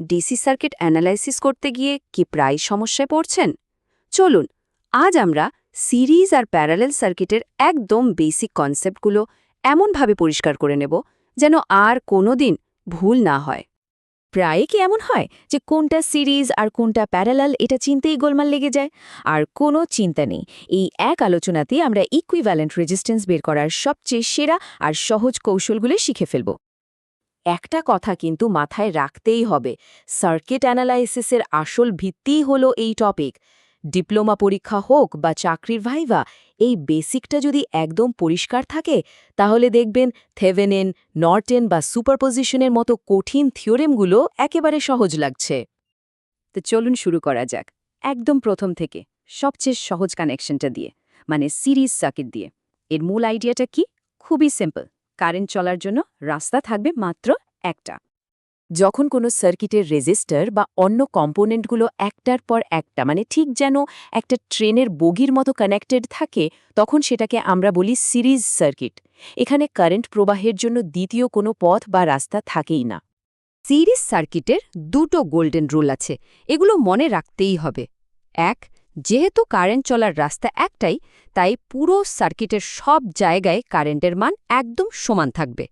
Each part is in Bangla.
ডিসি সার্কিট অ্যানালাইসিস করতে গিয়ে কি প্রায় সমস্যায় পড়ছেন? চলুন, আজ আমরা সিরিজ আর প্যারালেল সার্কিটের একদম বেসিক কনসেপ্টগুলো এমনভাবে পরিষ্কার করে নেব যেন আর কোনো দিন ভুল না হয়। প্রায় কি এমন হয় যে কোনটা সিরিজ আর কোনটা প্যারালাল এটা চিনতেই গোলমাল লেগে যায়? আর কোনো চিন্তা নেই, এই এক আলোচনাতে আমরা ইকুইভ্যালেন্ট রেজিস্ট্যান্স বের করার সবচেয়ে সেরা আর সহজ কৌশলগুলো শিখে ফেলব। একটা কথা কিন্তু মাথায় রাখতেই হবে। সার্কিট অ্যানালাইসিসের আসল ভিত্তিই হলো এই টপিক। ডিপ্লোমা পরীক্ষা হোক বা চাকরির ভাইভা, এই বেসিকটা যদি একদম পরিষ্কার থাকে, তাহলে দেখবেন থেভেনেন, নর্টেন বা সুপারপোজিশনের মতো কঠিন থিওরেমগুলো একেবারে সহজ লাগছে। তো চলুন শুরু করা যাক। একদম প্রথম থেকে, সবচেয়ে সহজ কানেকশনটা দিয়ে মানে সিরিজ সার্কিট দিয়ে। এর মূল আইডিয়াটা কি? খুবই সিম্পল। কারেন্ট চলার জন্য রাস্তা থাকবে মাত্র একটা। যখন কোনো সার্কিটের রেজিস্টার বা অন্য কম্পোনেন্টগুলো একটার পর একটা মানে ঠিক যেন একটা ট্রেনের বগির মতো কানেক্টেড থাকে, তখন সেটাকে আমরা বলি সিরিজ সার্কিট। এখানে কারেন্ট প্রবাহের জন্য দ্বিতীয় কোনো পথ বা রাস্তা থাকেই না। সিরিজ সার্কিটের দুটো গোল্ডেন রুল আছে, এগুলো মনে রাখতেই হবে। এক যেহেতু কারেন্ট চলার রাস্তা একটাই, তাই পুরো সার্কিটের সব জায়গায় কারেন্টের মান একদম সমান থাকবে।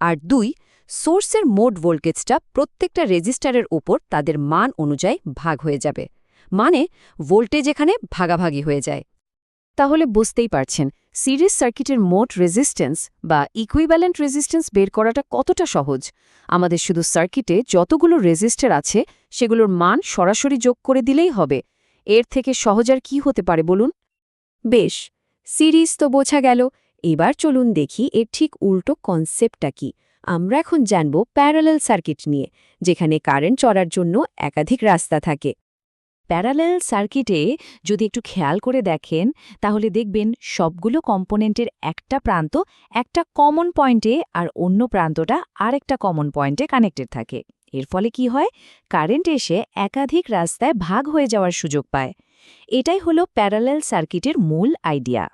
আর দুই, সোর্সের মোট ভোল্টেজটা প্রত্যেকটা রেজিস্টারের ওপর তাদের মান অনুযায়ী ভাগ হয়ে যাবে। মানে ভোল্টেজ এখানে ভাগাভাগি হয়ে যায়। তাহলে বুঝতেই পারছেন, সিরিজ সার্কিটের মোট রেজিস্ট্যান্স বা ইকুইভ্যালেন্ট রেজিস্ট্যান্স বের করাটা কতটা সহজ। আমাদের শুধু সার্কিটে যতগুলো রেজিস্টার আছে, সেগুলোর মান সরাসরি যোগ করে দিলেই হবে। এর থেকে সহজ আর কি হতে পারে বলুন? বেশ, সিরিজ তো বোঝা গেল। এবার চলুন দেখি এর ঠিক উল্টো কনসেপ্টটা কি। আমরা এখন জানব প্যারালেল সার্কিট নিয়ে, যেখানে কারেন্ট চড়ার জন্য একাধিক রাস্তা থাকে। প্যারালেল সার্কিটে যদি একটু খেয়াল করে দেখেন, তাহলে দেখবেন সবগুলো কম্পোনেন্টের একটা প্রান্ত একটা কমন পয়েন্টে আর অন্য প্রান্তটা আরেকটা কমন পয়েন্টে কানেক্টেড থাকে। এর ফলে কি হয়? কারেন্ট এসে একাধিক রাস্তায় ভাগ হয়ে যাওয়ার সুযোগ পায়। এটাই হলো প্যারালেল সার্কিটের মূল আইডিয়া।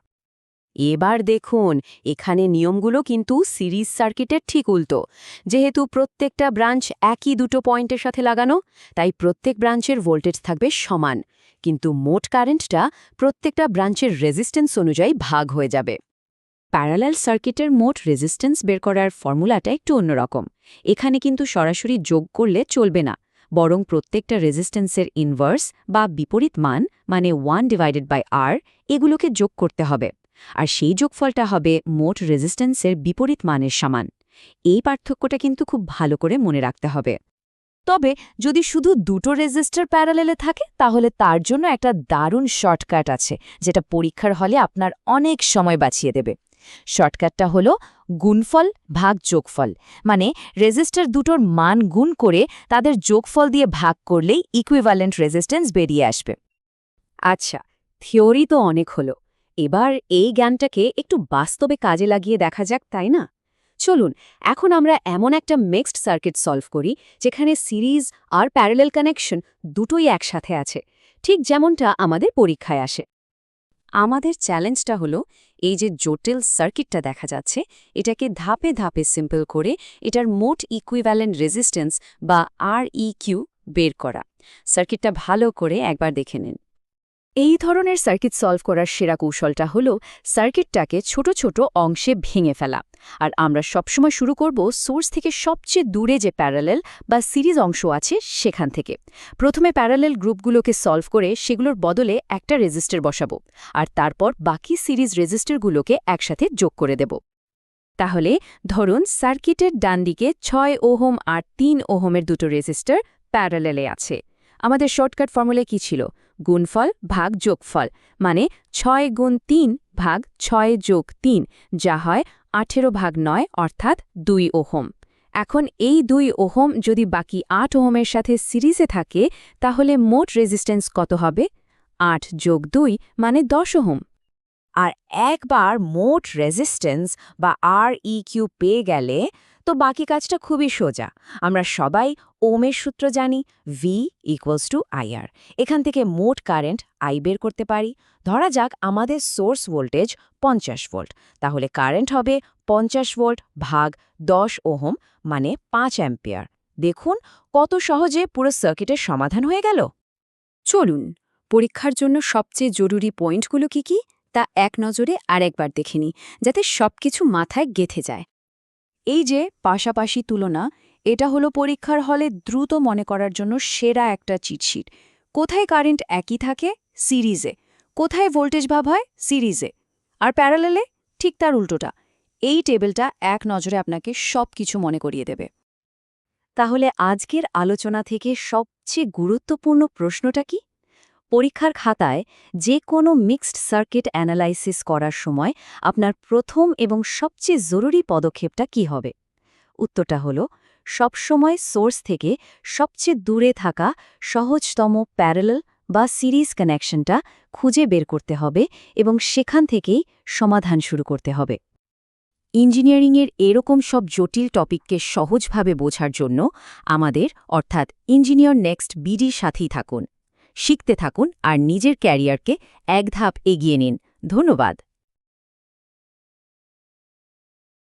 এবার দেখুন, এখানে নিয়মগুলো কিন্তু সিরিজ সার্কিটের ঠিক উল্টো। যেহেতু প্রত্যেকটা ব্রাঞ্চ একই দুটো পয়েন্টের সাথে লাগানো, তাই প্রত্যেক ব্রাঞ্চের ভোল্টেজ থাকবে সমান। কিন্তু মোট কারেন্টটা প্রত্যেকটা ব্রাঞ্চের রেজিস্ট্যান্স অনুযায়ী ভাগ হয়ে যাবে। প্যারালাল সার্কিটের মোট রেজিস্ট্যান্স বের করার ফর্মুলাটা একটু অন্যরকম। এখানে কিন্তু সরাসরি যোগ করলে চলবে না, বরং প্রত্যেকটা রেজিস্ট্যান্সের ইনভার্স বা বিপরীত মান মানে ওয়ান ডিভাইডেড বাই আর, এগুলোকে যোগ করতে হবে। আর সেই যোগফলটা হবে মোট রেজিস্ট্যান্সের বিপরীত মানের সমান। এই পার্থক্যটা কিন্তু খুব ভালো করে মনে রাখতে হবে। তবে যদি শুধু দুটো রেজিস্টার প্যারালেলে থাকে, তাহলে তার জন্য একটা দারুণ শর্টকাট আছে, যেটা পরীক্ষার হলে আপনার অনেক সময় বাঁচিয়ে দেবে। শর্টকাটটা হলো গুণফল ভাগ যোগফল। মানে রেজিস্টার দুটোর মান গুণ করে তাদের যোগফল দিয়ে ভাগ করলেই ইকুইভ্যালেন্ট রেজিস্ট্যান্স বেরিয়ে আসবে। আচ্ছা থিওরি তো অনেক হলো। এবার এই জ্ঞানটাকে একটু বাস্তবে কাজে লাগিয়ে দেখা যাক, তাই না? চলুন, এখন আমরা এমন একটা মিক্সড সার্কিট সলভ করি, যেখানে সিরিজ আর প্যারালেল কানেকশন দুটোই একসাথে আছে। ঠিক যেমনটা আমাদের পরীক্ষায় আসে। আমাদের চ্যালেঞ্জটা হলো এই যে জটিল সার্কিটটা দেখা যাচ্ছে, এটাকে ধাপে ধাপে সিম্পল করে এটার মোট ইকুইভ্যালেন্ট রেজিস্ট্যান্স বা আর ইকিউ বের করা। সার্কিটটা ভালো করে একবার দেখে নিন। এই ধরনের সার্কিট সলভ করার সেরা কৌশলটা হল সার্কিটটাকে ছোট ছোট অংশে ভেঙে ফেলা। আর আমরা সবসময় শুরু করব সোর্স থেকে সবচেয়ে দূরে যে প্যারালেল বা সিরিজ অংশ আছে সেখান থেকে। প্রথমে প্যারালেল গ্রুপগুলোকে সলভ করে সেগুলোর বদলে একটা রেজিস্টার বসাবো। আর তারপর বাকি সিরিজ রেজিস্টারগুলোকে একসাথে যোগ করে দেব। তাহলে ধরুন সার্কিটের ডান দিকে ছয় ওহম আর তিন ওহমের দুটো রেজিস্টার প্যারালেলে আছে। আমাদের শর্টকাট ফর্মুলা কি ছিল? গুণফল ভাগ যোগফল মানে ছয় গুণ তিন ভাগ ছয় যোগ তিন, যা হয় আঠেরো ভাগ নয়, অর্থাৎ দুই ওহম। এখন এই দুই ওহম যদি বাকি আট ওহমের সাথে সিরিজে থাকে, তাহলে মোট রেজিস্ট্যান্স কত হবে? আট যোগ দুই মানে দশ ওহম। আর একবার মোট রেজিস্ট্যান্স বা আর কিউ পেয়ে গেলে তো বাকি কাজটা খুবই সোজা। আমরা সবাই ওমের সূত্র জানি ভি ইকুয়ালস টু আইআর এখান থেকে মোট কারেন্ট আই বের করতে পারি। ধরা যাক আমাদের সোর্স ভোল্টেজ পঞ্চাশ ভোল্ট। তাহলে কারেন্ট হবে পঞ্চাশ ভোল্ট ভাগ দশ ওহম মানে পাঁচ অ্যাম্পিয়ার। দেখুন কত সহজে পুরো সার্কিটের সমাধান হয়ে গেল। চলুন, পরীক্ষার জন্য সবচেয়ে জরুরি পয়েন্টগুলো কি কি? তা এক নজরে আরেকবার দেখে নিই, যাতে সবকিছু মাথায় গেথে যায়। এই যে, পাশাপাশি তুলনা, এটা হলো পরীক্ষার হলে দ্রুত মনে করার জন্য সেরা একটা চিটশিট কোথায় কারেন্ট একই থাকে? সিরিজে কোথায় ভোল্টেজ ভাব হয়? সিরিজে আর প্যারালেলে ঠিক তার উল্টোটা। এই টেবিলটা এক নজরে আপনাকে সব কিছু মনে করিয়ে দেবে। তাহলে আজকের আলোচনা থেকে সবচেয়ে গুরুত্বপূর্ণ প্রশ্নটা কি? পরীক্ষার খাতায় যে কোনো মিক্সড সার্কিট অ্যানালাইসিস করার সময় আপনার প্রথম এবং সবচেয়ে জরুরি পদক্ষেপটা কি হবে? উত্তরটা হল, সবসময় সোর্স থেকে সবচেয়ে দূরে থাকা সহজতম প্যারালাল বা সিরিজ কানেকশনটা খুঁজে বের করতে হবে এবং সেখান থেকেই সমাধান শুরু করতে হবে। ইঞ্জিনিয়ারিংয়ের এরকম সব জটিল টপিককে সহজভাবে বোঝার জন্য আমাদের, অর্থাৎ ইঞ্জিনিয়ার নেক্সট বিডির সাথেই থাকুন। শিখতে থাকুন আর নিজের ক্যারিয়ারকে এক ধাপ এগিয়ে নিন। ধন্যবাদ।